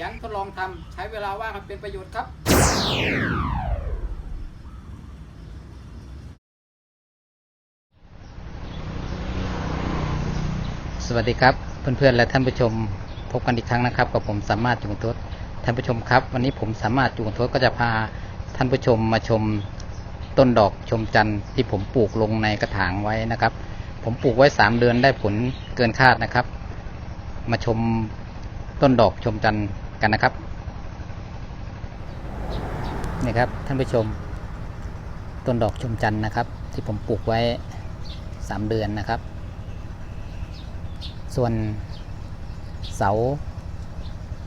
ยันทดลองทำใช้เวลาว่างให้เป็นประโยชน์ครับสวัสดีครับเพื่อนๆและท่านผู้ชมพบกันอีกครั้งนะครับ กับผมสามารถจุงทศท่านผู้ชมครับ วันนี้ผมสามารถจุงทศก็จะพาท่านผู้ชมมาชมต้นดอกชมจันทร์ที่ผมปลูกลงในกระถางไว้นะครับ ผมปลูกไว้สามเดือนได้ผลเกินคาดนะครับ มาชมต้นดอกชมจันทร์ กันนะครับนี่ครับท่านผู้ชมต้นดอกชมจันทร์นะครับ ที่ผมปลูกไว้สามเดือนนะครับ ส่วนเสา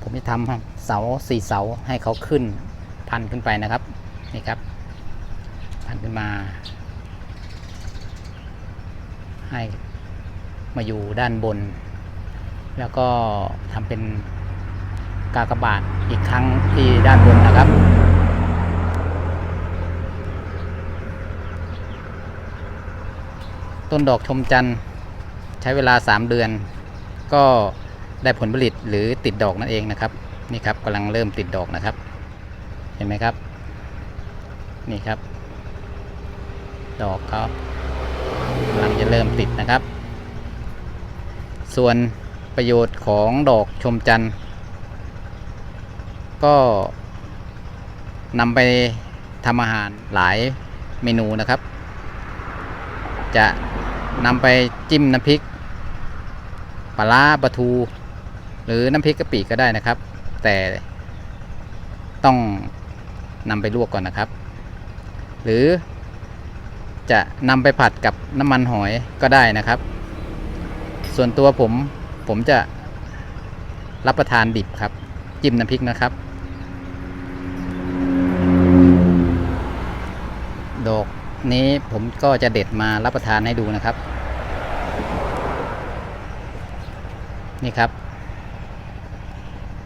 ผมจะทำเสาสี่เสาให้เขาขึ้นพันขึ้นไปนะครับนี่ครับ พันขึ้นมา ให้มาอยู่ด้านบน แล้วก็ทำเป็น กากบาทอีกครั้งที่ด้านบนนะครับ ต้นดอกชมจันทร์ใช้เวลา 3 เดือน ก็ได้ผลผลิตหรือติดดอกนั่นเองนะครับ นี่ครับกำลังเริ่มติดดอกนะครับ เห็นไหมครับ นี่ครับ ดอกเขากำลังจะเริ่มติดนะครับ ส่วนประโยชน์ของดอกชมจันทร์ ก็นำไปทำอาหารหลายเมนูนะครับ จะนำไปจิ้มน้ำพริกปลาร้าปลาทู หรือน้ำพริกกะปิก็ได้นะครับ แต่ต้องนำไปลวกก่อนนะครับ หรือจะนำไปผัดกับน้ำมันหอยก็ได้นะครับ ส่วนตัวผมผมจะรับประทานดิบครับ จิ้มน้ำพริกนะครับ นี้ผมก็จะเด็ดมารับประทานให้ดูนะครับ นี่ครับ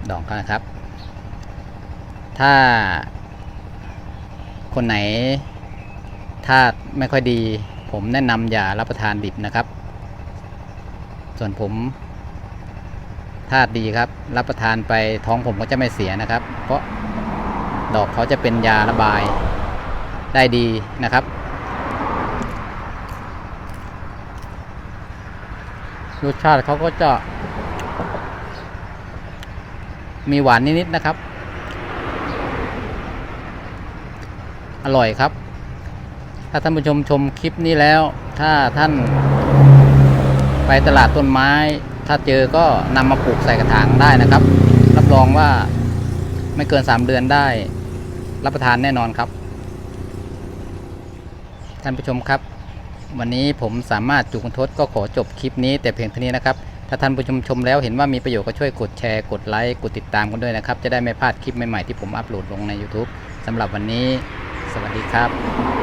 ดอกเขานะครับ ถ้า คนไหนธาตุไม่ค่อยดี ผมแนะนำอย่ารับประทานดิบนะครับ ส่วนผมธาตุดีครับ รับประทานไปท้องผมก็จะไม่เสียนะครับ เพราะดอกเขาจะเป็นยาระบายได้ดีนะครับ รสชาติเขาก็จะ มีหวานนิดๆนะครับ อร่อยครับ ถ้าท่านผู้ชมชมคลิปนี้แล้ว ถ้าท่านไปตลาดต้นไม้ ถ้าเจอก็นำมาปลูกใส่กระถางได้นะครับ รับรองว่าไม่เกิน 3 เดือนได้ รับประทานแน่นอนครับ ท่านผู้ชมครับ วันนี้ผมสามารถจุกทศก็ขอจบคลิปนี้แต่เพียงเท่านี้นะครับ ถ้าท่านผู้ชมชมแล้วเห็นว่ามีประโยชน์ก็ช่วยกดแชร์กดไลค์กดติดตามกันด้วยนะครับ จะได้ไม่พลาดคลิปใหม่ๆที่ผมอัปโหลดลงใน YouTube สำหรับวันนี้ สวัสดีครับ